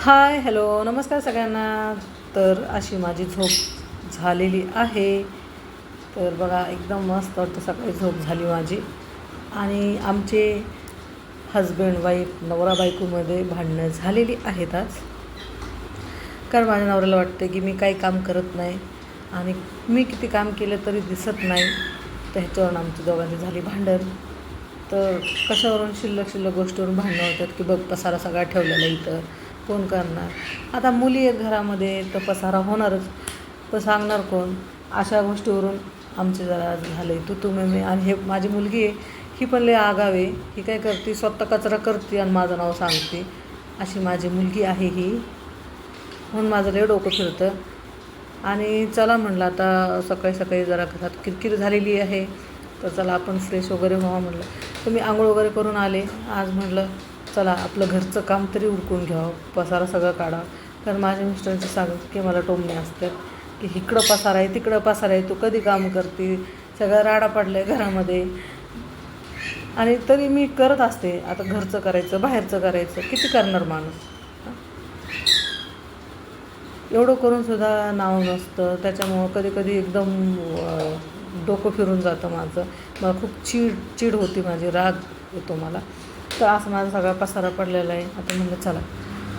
Hi hello नमस्कार सगळ्यांना. तर अशी माझी झोप झालेली आहे. तर बघा एकदम मस्त वाटतं सकाळी झोप झाली माझी. आणि आमचे हजबंड वाईफ नवरा बायकोमध्ये भांडणं झालेली आहेत आज. कारण माझ्या नवऱ्याला वाटतं की मी काही काम करत नाही. आणि मी किती काम केलं तरी दिसत नाही. तर ह्याच्यावरून आमची दोघांची झाली भांडण. तर कशावरून शिल्लक शिल्लक गोष्टीवरून भांडणं होतात की बघ पसारा सगळा ठेवलेला इथं. कोण करणार? आता मुली आहेत घरामध्ये तर पसारा होणारच. तर सांगणार कोण? अशा गोष्टीवरून आमचे जरा झाले तू तुम्ही मी आणि हे माझी मुलगी आहे ही पण लय आगावे ही काय करते? स्वतः कचरा करते आणि माझं नाव सांगते. अशी माझी मुलगी आहे ही. म्हणून माझं लय डोकं फिरतं. आणि चला म्हणलं आता सकाळी सकाळी जरा घरात किरकिर झालेली आहे. तर चला आपण फ्रेश वगैरे व्हावं म्हणलं. तर मी आंघोळ वगैरे करून आले. आज म्हटलं चला आपलं घरचं काम तरी उरकून घ्यावं पसारा सगळं काढावं कारण माझ्या मिस्टरांचे सांगत की मला टोमणे असतात. की इकडं पसारा आहे तिकडं पसारा आहे तू कधी काम करते? सगळं राडा पडलं आहे घरामध्ये. आणि तरी मी करत असते. आता घरचं करायचं बाहेरचं करायचं किती करणार माणूस? एवढं करून सुद्धा नाव नसतं. त्याच्यामुळं कधी कधी एकदम डोकं फिरून जातं माझं. मला खूप चीड चीड होती माझी राग येतो मला. तर असं माझा सगळा पसारा पडलेला आहे. आता म्हणलं चला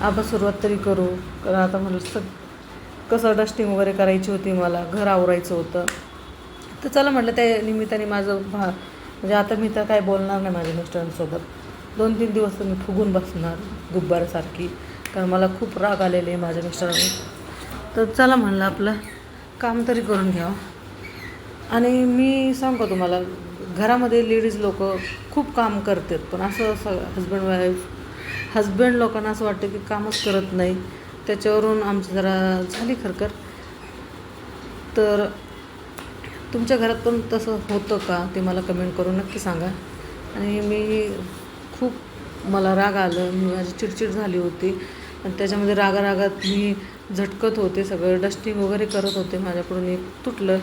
आपण सुरुवात तरी करू. कारण आता म्हणलं सग कसं डस्टिंग वगैरे करायची होती मला घर आवरायचं होतं. तर चला म्हटलं त्या निमित्ताने माझं भा म्हणजे आता मी तर काय बोलणार नाही माझ्या मिस्टरांसोबत. दोन तीन दिवस तर मी फुगून बसणार गुब्बारासारखी कारण मला खूप राग आलेले आहे माझ्या मिस्टरांनी तर चला म्हणलं आपलं काम तरी करून घ्यावं आणि मी सांगतो तुम्हाला घरामध्ये लेडीज लोक खूप काम करतात पण असं असं हजबंड वाईफ हजबंड लोकांना असं वाटतं की कामच करत नाही. त्याच्यावरून आमची जरा झाली खरखर. तर तुमच्या घरात पण तसं होतं का? ते मला कमेंट करून नक्की सांगा. आणि मी खूप मला राग आलं. मी माझी चिडचिड झाली होती. आणि त्याच्यामध्ये रागारागात मी झटकत होते. सगळं डस्टिंग वगैरे करत होते. माझ्याकडून एक तुटलं.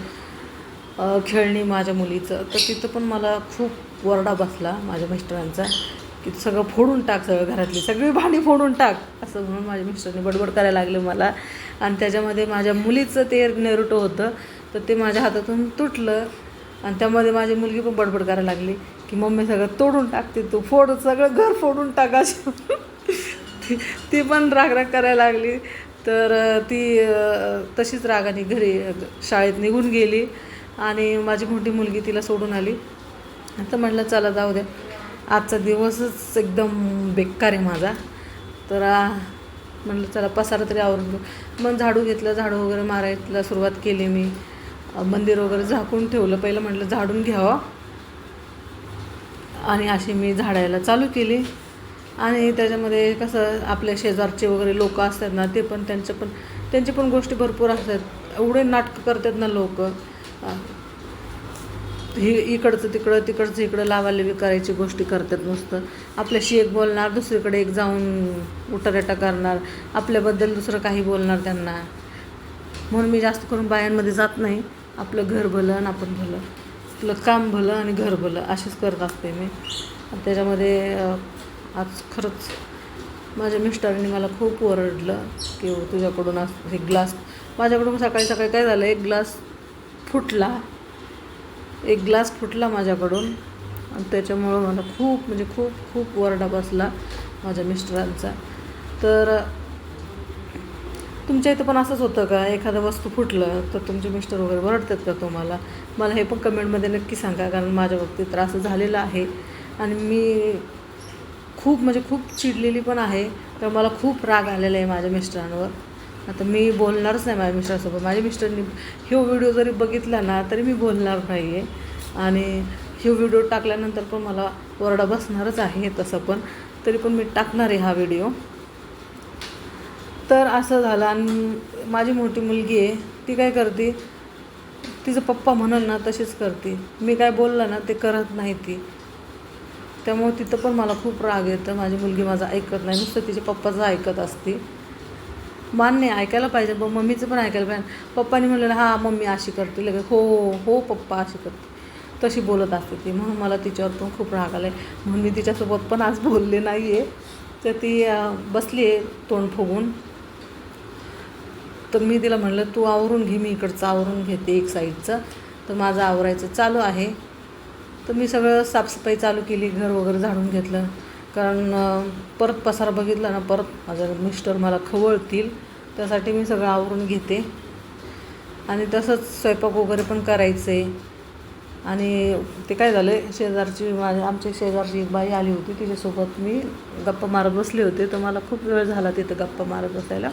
खेळणी माझ्या मुलीचं. तर तिथं पण मला खूप वरडा बसला माझ्या मिस्टरांचा की सगळं फोडून टाक सगळं घरातली सगळी भांडी फोडून टाक असं म्हणून माझ्या मिस्टरने बडबड करायला लागले मला. आणि त्याच्यामध्ये माझ्या मुलीचं ते नेरुटो होतं तर ते माझ्या हातातून तुटलं. आणि त्यामध्ये माझी मुलगी पण बडबड करायला लागली की मम्मी सगळं तोडून टाकते तू फोड सगळं घर फोडून टाक अशी ती ती पण राग राग करायला लागली. तर ती तशीच रागाने घरी शाळेत निघून गेली. आणि माझी मोठी मुलगी तिला सोडून आली. तर म्हटलं चला जाऊ द्या आजचा दिवसच एकदम बेकार आहे माझा. तर म्हटलं चला पसारा तरी आवरून घेऊ. मग झाडू घेतलं झाडू वगैरे मारायला सुरुवात केली मी. मंदिर वगैरे झाकून ठेवलं. पहिलं म्हटलं झाडून घ्यावं हो. आणि अशी मी झाडायला चालू केली. आणि त्याच्यामध्ये कसं आपल्या शेजारचे वगैरे लोक असतात ना ते पण त्यांच्या पण त्यांची पण गोष्टी भरपूर असतात. एवढे नाटकं करतात ना लोक. ही इकडचं तिकडं तिकडचं इकडं लावायला विकारायची गोष्टी करतात नुसतं. आपल्याशी एक बोलणार दुसरीकडे एक जाऊन उठारेटा करणार. आपल्याबद्दल दुसरं काही बोलणार त्यांना. म्हणून मी जास्त करून बायांमध्ये जात नाही. आपलं घर भलं आणि आपण भलं. आपलं काम भलं आणि घर भलं असेच करत असते मी. त्याच्यामध्ये आज खरंच माझ्या मिस्टरांनी मला खूप ओरडलं की तुझ्याकडून असं हे ग्लास माझ्याकडून सकाळी सकाळी काय झालं? एक ग्लास फुटला. एक ग्लास फुटला माझ्याकडून. आणि त्याच्यामुळं मला खूप म्हणजे खूप खूप वरडा बसला माझ्या मिस्टरांचा. तर तुमच्या इथं पण असंच होतं का? एखादं वस्तू फुटलं तर तुमचे मिस्टर वगैरे वरडतात का तुम्हाला? मला हे पण कमेंटमध्ये नक्की सांगा कारण माझ्या बाबतीत त्रास झालेला आहे. आणि मी खूप म्हणजे खूप चिडलेली पण आहे तर मला खूप राग आलेला आहे माझ्या मिस्टरांवर. आता मी बोलणारच नाही माझ्या मिस्टरसोबत. माझ्या मिस्टरनी ह्यो व्हिडिओ जरी बघितला ना तरी मी बोलणार नाही आहे आणि ह्यो व्हिडिओ टाकल्यानंतर पण मला ओरडा बसणारच आहे तसं पण. तरी पण मी टाकणार आहे हा व्हिडिओ तर असं झालं आणि माझी मोठी मुलगी आहे ती काय करते? तिचं पप्पा म्हणाल ना तशीच करते. मी काय बोललं ना ते करत नाही ती. त्यामुळे तिथं पण मला खूप राग येतं. माझी मुलगी माझं ऐकत नाही. नुसतं तिच्या पप्पाचं ऐकत असते. मान्य ऐकायला पाहिजे. ब मम्मीचं पण ऐकायला पाहिजे. पप्पानी म्हणलं हां मम्मी अशी करते. लगेच हो हो हो पप्पा अशी करते. तशी बोलत असते ती. म्हणून मला तिच्यावर पण खूप राग आला आहे म्हणून मी तिच्यासोबत पण आज बोलले नाही आहे तर ती बसली आहे तोंड फुगून. तर मी तिला म्हणलं तू आवरून घे मी इकडचं आवरून घेते एक साईडचं. तर माझं आवरायचं चालू आहे. तर मी सगळं साफसफाई चालू केली घर वगैरे झाडून घेतलं. कारण परत पसार बघितला ना परत माझं मिस्टर मला खवळतील त्यासाठी मी सगळं आवरून घेते. आणि तसंच स्वयंपाक वगैरे पण करायचं. आहे आणि ते काय झालं आहे शेजारची माझ्या आमच्या शेजारची एक बाई आली होती तिच्यासोबत मी गप्पा मारत बसले होते. तर मला खूप वेळ झाला तिथं गप्पा मारत बसायला.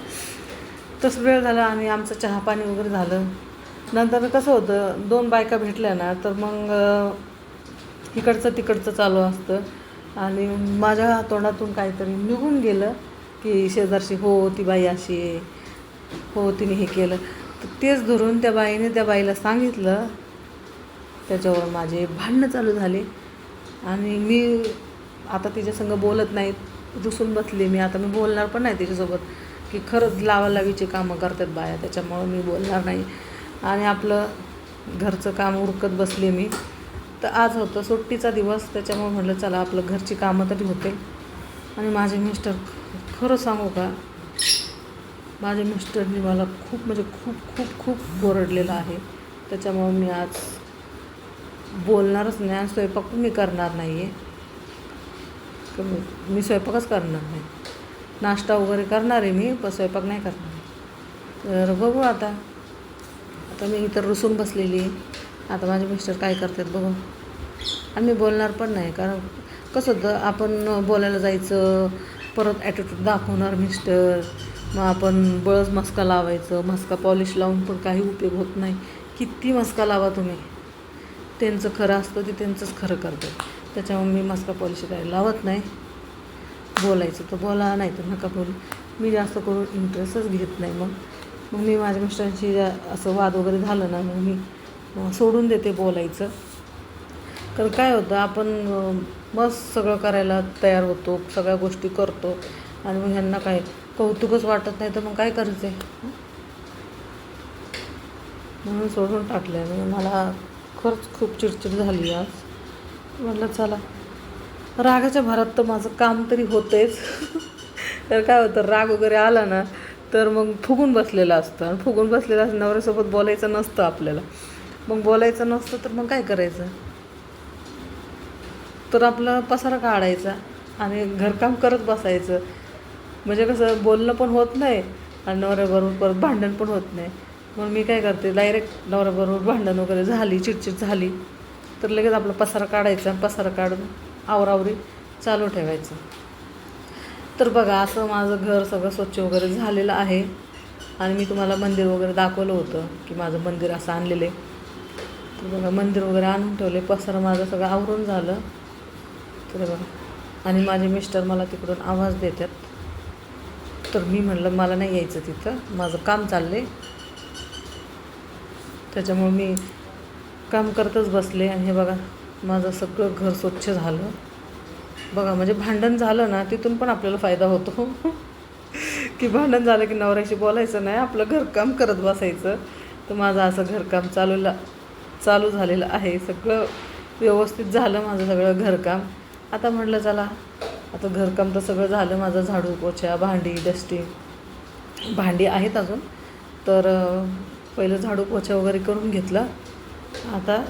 तसं वेळ झाला आणि आमचं चहा पाणी वगैरे झालं. नंतर कसं होतं दोन बायका भेटल्या ना तर मग इकडचं तिकडचं चालू असतं. आणि माझ्या तोंडातून काहीतरी निघून गेलं की शेजारशी हो ती बाई अशी आहे. हो तिने हे केलं. तर तेच धरून त्या बाईने त्या बाईला सांगितलं. त्याच्यावर माझे भांडणं चालू झाले. आणि मी आता तिच्यासंग बोलत नाहीत रुसून बसले मी. आता मी बोलणार पण नाही तिच्यासोबत. की खरंच लावालावीचे कामं करतात बाया. त्याच्यामुळं मी बोलणार नाही. आणि आपलं घरचं काम उरकत बसले मी. तर आज होतं. सुट्टीचा दिवस त्याच्यामुळे म्हटलं चला आपलं घरची कामं तरी होते आणि माझे मिस्टर खरं सांगू का माझ्या मिस्टरनी मला खूप म्हणजे खूप खूप खूप ओरडलेलं आहे. त्याच्यामुळं मी आज बोलणारच नाही आणि स्वयंपाक पण मी करणार नाही आहे मी स्वयंपाकच करणार नाही. नाश्ता वगैरे करणार आहे मी पण स्वयंपाक नाही करणार. तर बघू आता. आता मी इतर रुसून बसलेली आहे. आता माझे मिस्टर काय करतात बघू. आणि मी बोलणार पण नाही कारण कसं होतं आपण बोलायला जायचं परत ॲटिट्यूड दाखवणार मिस्टर मग आपण बळच मस्का लावायचं मस्का पॉलिश लावून पण काही उपयोग होत नाही. किती मस्का लावा तुम्ही? त्यांचं खरं असतं ते त्यांचंच खरं करतं त्याच्यामुळे मी मस्का पॉलिश काही लावत नाही. बोलायचं तर बोला नाही तर नका बोलू. मी जास्त करून इंटरेस्टच घेत नाही मग. मग मी माझ्या मिस्टरांशी असं वाद वगैरे झालं ना मग मी सोडून देते बोलायचं. कारण काय होतं आपण बस मस्त सगळं करायला तयार होतो सगळ्या गोष्टी करतो आणि मग ह्यांना काय कौतुकच वाटत नाही तर मग काय करायचं आहे म्हणून सोडून टाकलं आहे मला खरंच खूप चिडचिड झाली आज. म्हटलं चला रागाच्या भरात तर माझं काम तरी होतेच तर काय होतं राग वगैरे आला ना तर मग फुगून बसलेलं असतं. आणि फुगून बसलेलं असं नवऱ्यासोबत बोलायचं नसतं आपल्याला. मग बोलायचं नसतं तर मग काय करायचं? तर आपलं पसारा काढायचा आणि घरकाम करत बसायचं. म्हणजे कसं बोलणं पण होत नाही आणि नवऱ्याबरोबर परत भांडण पण होत नाही. मग मी काय करते डायरेक्ट नवऱ्याबरोबर भांडण वगैरे झाली चिडचिड झाली तर लगेच आपला पसारा काढायचा पसारा काढून आवरावरी चालू ठेवायचं. तर बघा असं माझं घर सगळं स्वच्छ वगैरे झालेलं आहे. आणि मी तुम्हाला मंदिर वगैरे दाखवलं होतं की माझं मंदिर असं आणलेलं आहे. तर बघा मंदिर वगैरे आणून ठेवले. पसारा माझं सगळं आवरून झालं. तर बघा. आणि माझे मिस्टर मला तिकडून आवाज देतात. तर मी म्हणलं मला नाही यायचं तिथं. माझं काम चाललं आहे त्याच्यामुळे मी काम करतच बसले. आणि हे बघा माझं सगळं घर स्वच्छ झालं. बघा म्हणजे भांडण झालं ना तिथून पण आपल्याला फायदा होतो. की भांडण झालं की नवऱ्याशी बोलायचं नाही. आपलं घरकाम करत बसायचं. तर माझं असं घरकाम चालूला चालू झालेलं आहे. सगळं व्यवस्थित झालं माझं सगळं घरकाम. आता म्हटलं चला आता घरकाम तर सगळं झालं. माझं झाडू पोछा भांडी डस्टिंग. भांडी आहेत अजून. तर पहिलं झाडू पोछा वगैरे करून घेतलं. आता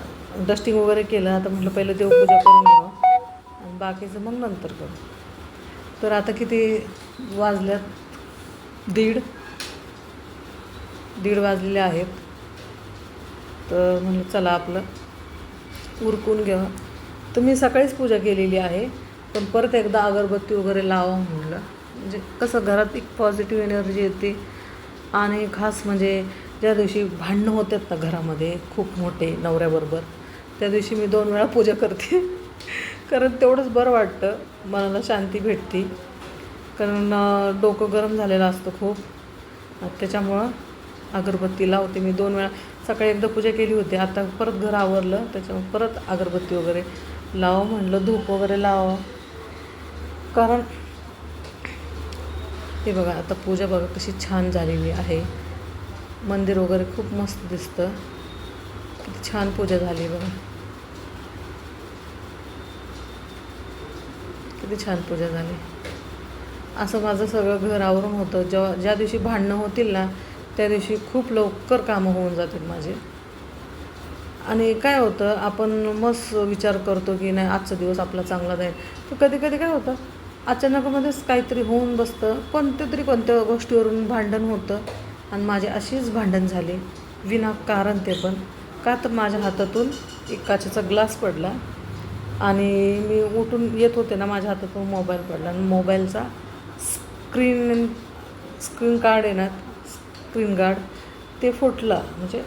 डस्टिंग वगैरे केलं. आता म्हटलं पहिलं देवपूजा करून घ्यावं. आणि बाकीचं मग नंतर करू. तर आता किती वाजल्यात? दीड. दीड वाजलेले आहेत. तर म्हणलं चला आपलं उरकून घ्या. तर मी सकाळीच पूजा केलेली आहे पण परत एकदा अगरबत्ती वगैरे लावा म्हणलं. म्हणजे कसं घरात एक पॉझिटिव्ह एनर्जी येते. आणि खास म्हणजे ज्या दिवशी भांडणं होतात ना घरामध्ये खूप मोठे नवऱ्याबरोबर त्या दिवशी मी दोन वेळा पूजा करते. कारण तेवढंच बरं वाटतं. मनाला शांती भेटते. कारण डोकं गरम झालेलं असतं खूप. त्याच्यामुळं अगरबत्ती लावते मी दोन वेळा. सकाळी एकदा पूजा केली होती. आता परत घर आवरलं त्याच्यामुळे परत अगरबत्ती वगैरे लावं म्हणलं धूप वगैरे लावा. कारण हे बघा आता पूजा बघा कशी छान झालेली आहे. मंदिर वगैरे खूप मस्त दिसतं. किती छान पूजा झाली बघा. किती छान पूजा झाली. असं माझं सगळं घर आवरून होतं. जेव्हा ज्या दिवशी भांडणं होतील ना त्या दिवशी खूप लवकर कामं होऊन जातील माझे. आणि काय होतं आपण मस्त विचार करतो की नाही आजचा दिवस आपला चांगला जाईल. तर कधी कधी काय होतं अचानकमध्येच काहीतरी होऊन बसतं. कोणत्या तरी कोणत्या गोष्टीवरून भांडण होतं आणि माझे अशीच भांडण झाली. विनाकारण ते पण. का तर माझ्या हातातून एक काचेचा ग्लास पडला आणि मी उठून येत होते ना माझ्या हातातून मोबाईल पडला. आणि मोबाईलचा स्क्रीन स्क्रीन कार्ड आहे ना स्क्रीन गार्ड ते फुटलं. म्हणजे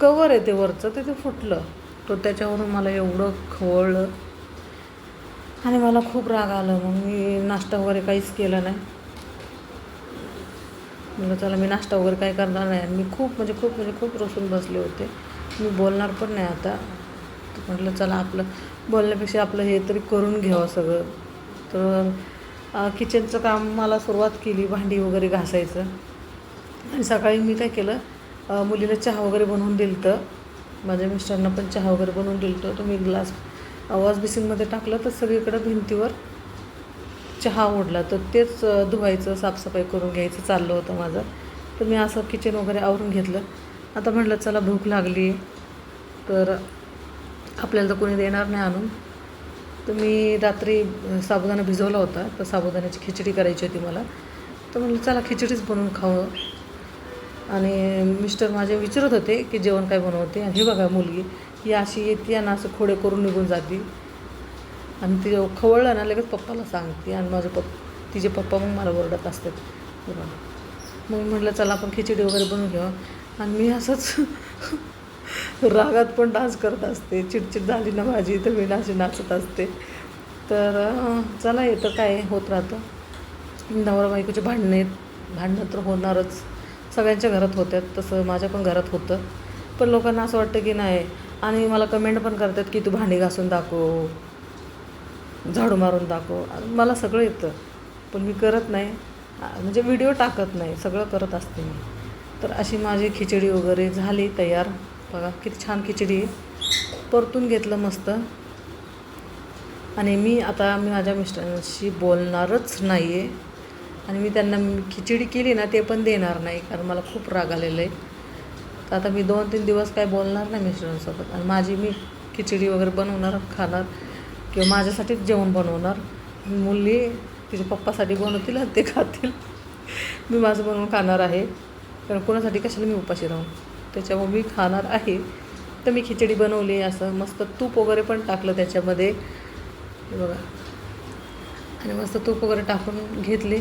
कवर आहे ते वरचं ते ते फुटलं. तो त्याच्यावरून मला एवढं खवळलं. आणि मला खूप राग आला. मग मी नाश्ता वगैरे काहीच केलं नाही. म्हणलं चला मी नाश्ता वगैरे काही करणार नाही. आणि मी खूप म्हणजे खूप म्हणजे खूप रसून बसले होते. मी बोलणार पण नाही आता. म्हटलं चला आपलं बोलण्यापेक्षा आपलं हे तरी करून घ्यावं सगळं. तर किचनचं काम मला सुरुवात केली भांडी वगैरे घासायचं. आणि सकाळी मी काय केलं मुलीला चहा वगैरे बनवून दिलं तर माझ्या मिस्टरांना पण चहा वगैरे बनवून दिलं तर तुम्ही ग्लास वॉश बेसिनमध्ये टाकलं तर सगळीकडं भिंतीवर चहा ओढला. तर तेच धुवायचं साफसफाई करून घ्यायचं चाललं होतं माझं. तर मी असं किचन वगैरे आवरून घेतलं. आता म्हटलं चला भूक लागली. तर आपल्याला तर कोणी देणार नाही आणून. तर मी रात्री साबुदाणा भिजवला होता. तर साबुदाण्याची खिचडी करायची होती मला. तर म्हटलं चला खिचडीच बनवून खावं. आणि मिस्टर माझे विचारत होते की जेवण काय बनवते? आणि हे बघा मुलगी ही अशी येते आणि असं खोडे करून निघून जाते. आणि ती खवळलं ना लगेच पप्पाला सांगते. आणि माझे पप्प तिचे पप्पा मग मला ओरडत असतात. मग म्हटलं चला आपण खिचडी वगैरे बनवून घेऊ. आणि मी असंच रागात पण डान्स करत असते. चिडचिड झाली ना माझी तर मी अशी नाचत असते. तर चला येतं काय होत राहतं. नवरा बायकोचे भांडणे भांडणं तर होणारच. सगळ्यांच्या घरात होतात तसं माझ्या पण घरात होतं. पण लोकांना असं वाटतं की नाही आणि मला कमेंट पण करतात की तू भांडी घासून दाखव झाडू मारून दाखव. मला सगळं येतं पण मी करत नाही. म्हणजे व्हिडिओ टाकत नाही सगळं करत असते मी. तर अशी माझी खिचडी वगैरे झाली तयार. बघा किती छान खिचडी परतून घेतलं मस्त. आणि मी आता मी माझ्या मिस्टरांशी बोलणारच नाही आहे आणि मी त्यांना मी खिचडी केली ना ते पण देणार नाही कारण मला खूप राग आलेलं आहे. तर आता मी दोन तीन दिवस काय बोलणार नाही मिस्टरांसोबत. आणि माझी मी खिचडी वगैरे बनवणार खाणार किंवा माझ्यासाठीच जेवण बनवणार. मुली तिच्या पप्पासाठी बनवतील आणि ते खातील. मी माझं बनवून खाणार आहे. कारण कोणासाठी कशाला मी उपाशी राहू? त्याच्यामुळे मी खाणार आहे. तर मी खिचडी बनवली असं मस्त तूप वगैरे पण टाकलं त्याच्यामध्ये. हे बघा. आणि मस्त तूप वगैरे टाकून घेतले.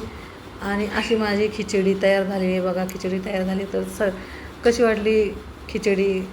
आणि अशी माझी खिचडी तयार झाली. आहे बघा खिचडी तयार झाली तर स कशी वाटली खिचडी?